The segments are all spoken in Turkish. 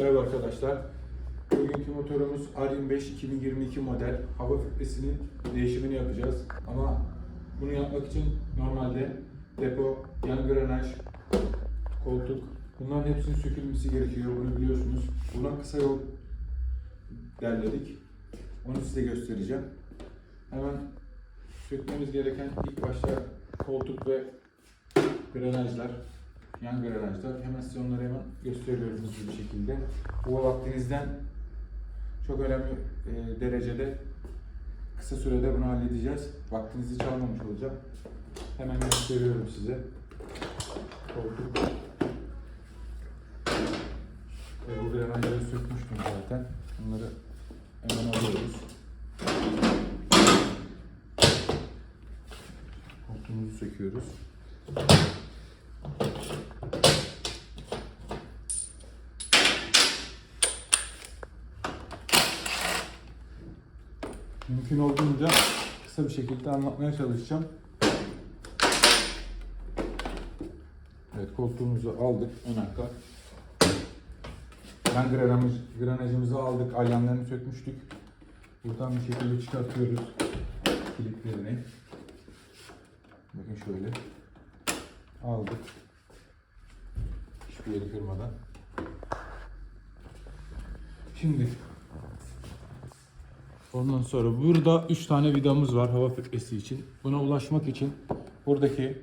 Merhaba arkadaşlar. Bugünkü motorumuz R25 2022 model. Hava filtresinin değişimini yapacağız. Ama bunu yapmak için normalde depo, yan granaj, koltuk bunların hepsinin sökülmesi gerekiyor. Bunu biliyorsunuz. Buna kısa yol derledik. Onu size göstereceğim. Hemen sökmemiz gereken ilk başta koltuk ve granajlar, yan granajlar. Hemen size onları hemen gösteriyorum hızlı bir şekilde. Bu vaktinizden çok önemli e, derecede kısa sürede bunu halledeceğiz. Vaktinizi çalmamış olacak. Hemen gösteriyorum size. Koltuk. Ve bu granajları sökmüştüm zaten. Bunları hemen alıyoruz. Koltuğumuzu söküyoruz. Mümkün olduğunca kısa bir şekilde anlatmaya çalışacağım. Evet koltuğumuzu aldık ön arka. Ben granaj, granajımızı aldık, alyanlarını sökmüştük. Buradan bir şekilde çıkartıyoruz kilitlerini. Bakın şöyle. Aldık. Hiçbir yeri kırmadan. Şimdi Ondan sonra burada 3 tane vidamız var hava filtresi için. Buna ulaşmak için buradaki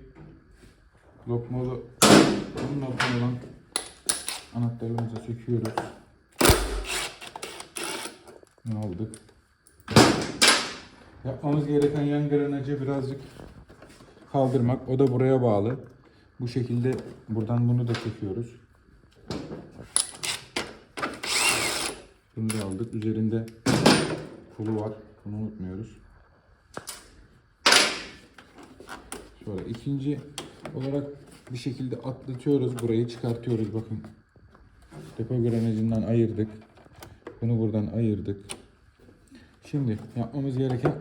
lokmalı bunun altına olan anahtarlarımızı söküyoruz. Bunu aldık. Yapmamız gereken yan granajı birazcık kaldırmak. O da buraya bağlı. Bu şekilde buradan bunu da çekiyoruz. Bunu da aldık. Üzerinde pulu var. Bunu unutmuyoruz. Sonra ikinci olarak bir şekilde atlatıyoruz. Burayı çıkartıyoruz. Bakın. Depo granajından ayırdık. Bunu buradan ayırdık. Şimdi yapmamız gereken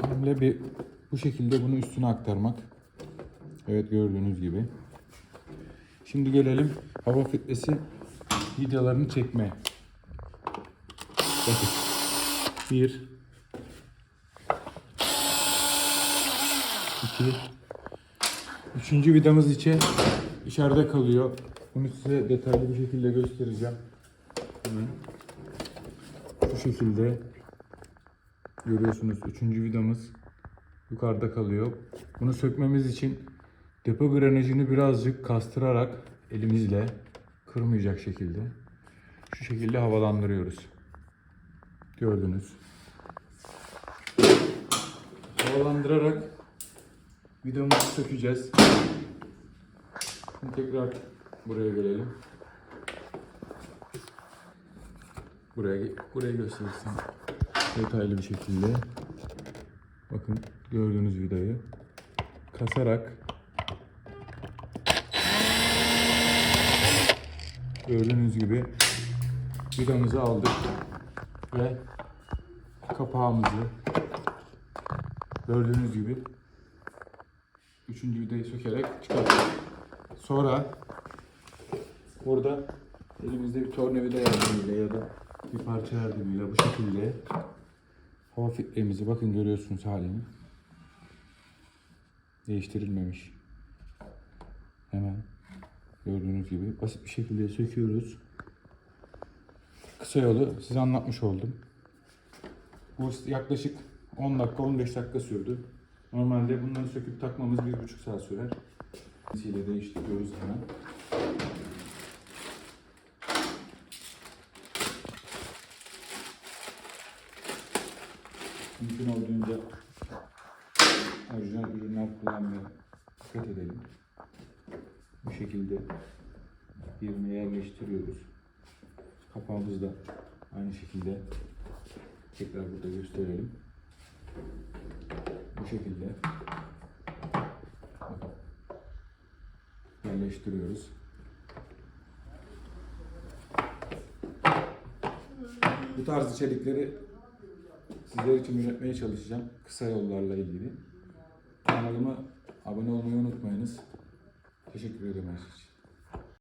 hamle bir bu şekilde bunu üstüne aktarmak. Evet gördüğünüz gibi. Şimdi gelelim hava filtresi videolarını çekmeye. Bakın. Bir. iki, Üçüncü vidamız içe içeride kalıyor. Bunu size detaylı bir şekilde göstereceğim. Hemen. Şu şekilde görüyorsunuz. Üçüncü vidamız yukarıda kalıyor. Bunu sökmemiz için depo granajını birazcık kastırarak elimizle kırmayacak şekilde şu şekilde havalandırıyoruz. Gördünüz. Havalandırarak vidamızı sökeceğiz. Şimdi tekrar buraya gelelim. Buraya buraya gösterirsen detaylı bir şekilde. Bakın gördüğünüz vidayı kasarak gördüğünüz gibi vidamızı aldık ve kapağımızı gördüğünüz gibi üçüncü vidayı sökerek çıkarttık. Sonra burada elimizde bir tornavida yardımıyla ya da bir parça yardımıyla bu şekilde hava filtremizi bakın görüyorsunuz halini. Değiştirilmemiş. Hemen gördüğünüz gibi basit bir şekilde söküyoruz. Kısa yolu size anlatmış oldum. Bu yaklaşık 10 dakika 15 dakika sürdü. Normalde bunları söküp takmamız 1,5 saat sürer. ile değiştiriyoruz hemen. Mümkün olduğunca orijinal ürünler kullanmaya dikkat edelim. Bu şekilde yerine yerleştiriyoruz. Kapağımız da aynı şekilde tekrar burada gösterelim. Bu şekilde yerleştiriyoruz. Bu tarz içerikleri sizler için üretmeye çalışacağım. Kısa yollarla ilgili. Kanalıma abone olmayı unutmayınız. Teşekkür ederim her şey için.